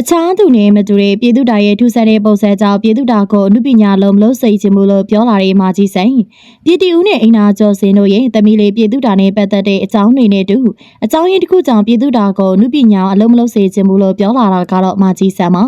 အခြားသူနဲ့မတူတဲ့ပြည်သူတာရဲ့ထူဆန်းတဲ့ပုံစံကြောင့်ပြည်သူတာကိုအမှုပညာလုံးမလို့စိတ်ချမှုလို့ပြောလာတဲ့မာကြီးဆိုင်ပြည်တီဦးနဲ့အိမ်နာကျော်စင်တို့ရဲ့တမီလေးပြည်သူတာနဲ့ပတ်သက်တဲ့အကြောင်းတွေနဲ့တူအကြောင်းရင်းတစ်ခုကြောင့်ပြည်သူတာကိုအမှုပညာအလုံးမလို့စိတ်ချမှုလို့ပြောလာတာကတော့မာကြီးဆန်ပါ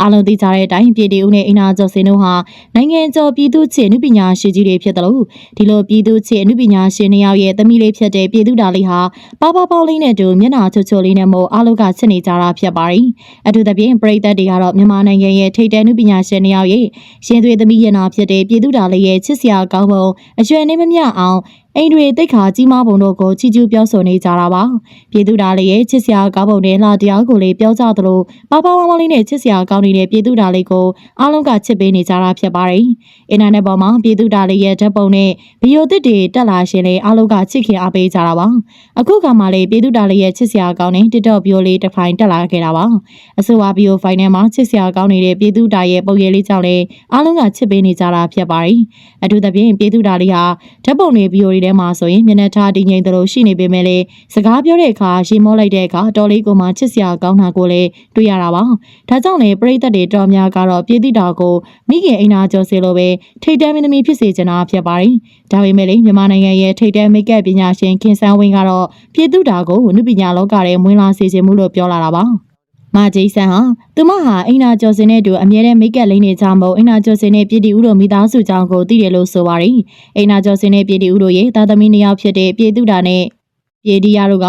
အားလုံးသိကြတဲ့အတိုင်းပြည်တီဦးနဲ့အိမ်နာကျော်စင်တို့ဟာနိုင်ငံကျော်ပြည်သူချစ်အမှုပညာရှင်ကြီးတွေဖြစ်တယ်လို့ဒီလိုပြည်သူချစ်အမှုပညာရှင်နှစ်ယောက်ရဲ့တမီလေးဖြစ်တဲ့ပြည်သူတာလေးဟာပေါပေါပေါလေးနဲ့တူမျက်နှာချွတ်ချွတ်လေးနဲ့မို့အားလုံးကချစ်နေကြတာဖြစ်ပါတယ်အထူးသဖြင့်ပရိသတ်တွေကတော့မြန်မာနိုင်ငံရဲ့ထိပ်တန်းနုပညာရှင်နှစ်ယောက်ရဲ့ရှင်သွေးသမီးရင်တော်ဖြစ်တဲ့ပြည်သူတာလေးရဲ့ချစ်စရာကောင်းပုံအရွယ်နှင်းမမြအောင် အိမ်တွေတိတ်ခါကြီးမားပုံတို့ကိုချီကျူးပြောဆိုနေကြတာပါပြည်သူတာလေးရဲ့ချစ်စရာကောင်းပုံနဲ့လာတရားကိုလည်းပြောကြသလိုပပဝဝလေးနဲ့ချစ်စရာကောင်းနေတဲ့ပြည်သူတာလေးကိုအားလုံးကချစ်ပေးနေကြတာဖြစ်ပါတယ်အင်တာနက်ပေါ်မှာပြည်သူတာလေးရဲ့ဓာတ်ပုံနဲ့ဗီဒီယိုသစ်တွေတက်လာရှင်လေအားလုံးကချစ်ခင်အားပေးကြတာပါအခုကမှလည်းပြည်သူတာလေးရဲ့ချစ်စရာကောင်းတဲ့ TikTok ဗီဒီယိုလေးတစ်ဖိုင်တက်လာခဲ့တာပါအဆိုပါဗီဒီယိုဖိုင်ထဲမှာချစ်စရာကောင်းနေတဲ့ပြည်သူတာရဲ့ပုံရိပ်လေးကြောင့်လည်းအားလုံးကချစ်ပေးနေကြတာဖြစ်ပါတယ်အထူးသဖြင့်ပြည်သူတာလေးဟာဓာတ်ပုံတွေဗီဒီယိုတွေထဲမှာဆိုရင်မျက်နှာထားတည်ငြိမ်သလိုရှိနေပေမဲ့လည်းစကားပြောတဲ့အခါရေမောလိုက်တဲ့အခါတော်လေးကိုမှချစ်စရာကောင်းတာကိုလည်းတွေ့ရတာပါဒါကြောင့်လည်းပရိသတ်တွေတော်များကတော့ပြည်သူတာကိုမိခင်အိမ်နာကျော်စေလိုပဲထိတ်တန်းမင်းသမီးဖြစ်စေချင်တာဖြစ်ပါတယ်ဒါပေမဲ့လည်းမြန်မာနိုင်ငံရဲ့ထိတ်တန်းမိတ်ကပ်ပညာရှင်ခင်ဆန်းဝင်းကတော့ပြည်သူတာကိုနုပညာလောကထဲမွေးလာစေခြင်းမှုလို့ပြောလာတာပါ မာဂျိဆန်ဟာသူမဟာအိမ်နာကျော်စင်နဲ့အတူအမြဲတမ်းမိတ်ကပ်လိမ့်နေကြမို့အိမ်နာကျော်စင်နဲ့ပြည်တီဦးတို့မိသားစုကြောင့်ကိုသိတယ်လို့ဆိုပါတယ်။အိမ်နာကျော်စင်နဲ့ပြည်တီဦးတို့ရဲ့သားသမီးနှစ်ယောက်ဖြစ်တဲ့ပြည်သူတာနဲ့ပြည်ဒီယာတို့က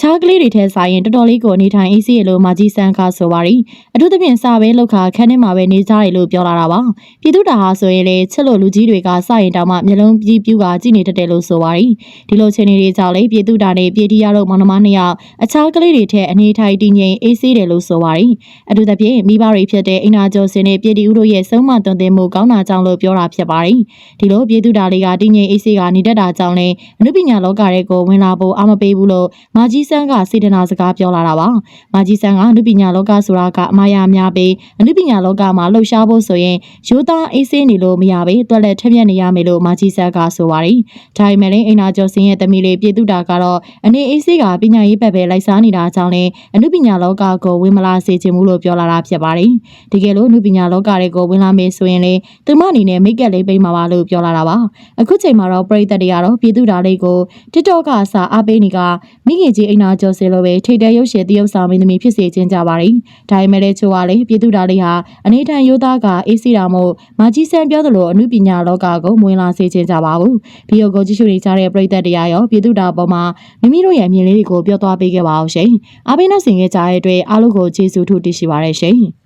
ခြားကလေးတွေထဲဆိုင်ရင်တော်တော်လေးကိုအနေထိုင်အေးစေးရလို့မာကြီးဆန်ကဆိုပါတယ်။အထူးသဖြင့်စာပဲလောက်ခါခန်းထဲမှာပဲနေကြတယ်လို့ပြောလာတာပါ။ပြည်သူတာဟာဆိုရင်လေချစ်လို့လူကြီးတွေကစရင်တောင်မှမျိုးလုံးကြီးပြူကကြည့်နေတတ်တယ်လို့ဆိုပါတယ်။ဒီလိုချင်းတွေကြောင့်လေပြည်သူတာနဲ့ပြည်ဒီယာတို့မောင်နှမနှစ်ယောက်အခြားကလေးတွေထဲအနေထိုင်တည်ငြိမ်အေးစေးတယ်လို့ဆိုပါတယ်။အထူးသဖြင့်မိဘတွေဖြစ်တဲ့အိမ်နာကျော်စင်နဲ့ပြည်တီဦးတို့ရဲ့ဆုံးမသွန်သင်မှုကောင်းတာကြောင့်လို့ပြောတာဖြစ်ပါတယ်။ဒီလိုပြည်သူတာလေးကတည်ငြိမ်အေးစေးကနေတတ်တာကြောင့်လေအနုပညာလောကတွေကိုဝင်လာဖို့အာမပေးဘူးလို့မာကြီးဆန်းကစေတနာစကားပြောလာတာပါ။မာကြီးဆန်းကအနုပညာလောကဆိုတာကအမှားရများပြီးအနုပညာလောကမှာလှုပ်ရှားဖို့ဆိုရင်ရိုးသားအေးဆေးနေလို့မရပဲတွက်လက်ထက်မြက်နေရမယ်လို့မာကြီးဆန်းကဆိုပါတယ်။ဒါပေမဲ့လည်းအိမ်နာကျော်စင်ရဲ့တမီလေးပြည်သူတာကတော့အနေအေးဆေးကပညာရေးဘက်ပဲလိုက်စားနေတာကြောင့်လည်းအနုပညာလောကကိုဝင်မလာစေချင်ဘူးလို့ပြောလာတာဖြစ်ပါတယ်။တကယ်လို့အနုပညာလောကတွေကိုဝင်လာမယ်ဆိုရင်လေသူမအနေနဲ့မိတ်ကက်လေးပိတ်မှာပါလို့ပြောလာတာပါ။အခုချိန်မှာတော့ပရိသတ်တွေကတော့ပြည်သူတာလေးကို TikTok ကအစားအားပေးနေကမိခင်ကြီးအိမ်နာကျော်စင်လိုပဲထိတ်တဲရုပ်ရှင်တရုပ်ဆောင်မင်းသမီးဖြစ်စေခြင်းကြပါတယ်။ဒါပေမဲ့လည်းချိုးကလည်းပြည်သူတာလေးဟာအနေထိုင်ရိုးသားကအေးစီတာမို့မာကြီးဆန်ပြောသလိုအမှုပညာလောကကိုမွေးလာစေခြင်းကြပါဘူး။ဗီဒီယိုကိုကြည့်ရှုနေကြတဲ့ပရိသတ်တရားရောပြည်သူတာပေါ်မှာမိမိတို့ရဲ့အမြင်လေးတွေကိုပြောသွားပေးခဲ့ပါအောင်ရှင်။အားပေးနှက်ဆင်ခဲ့ကြတဲ့အတွက်အားလုံးကိုကျေးဇူးထူးတင်ရှိပါရရှင်။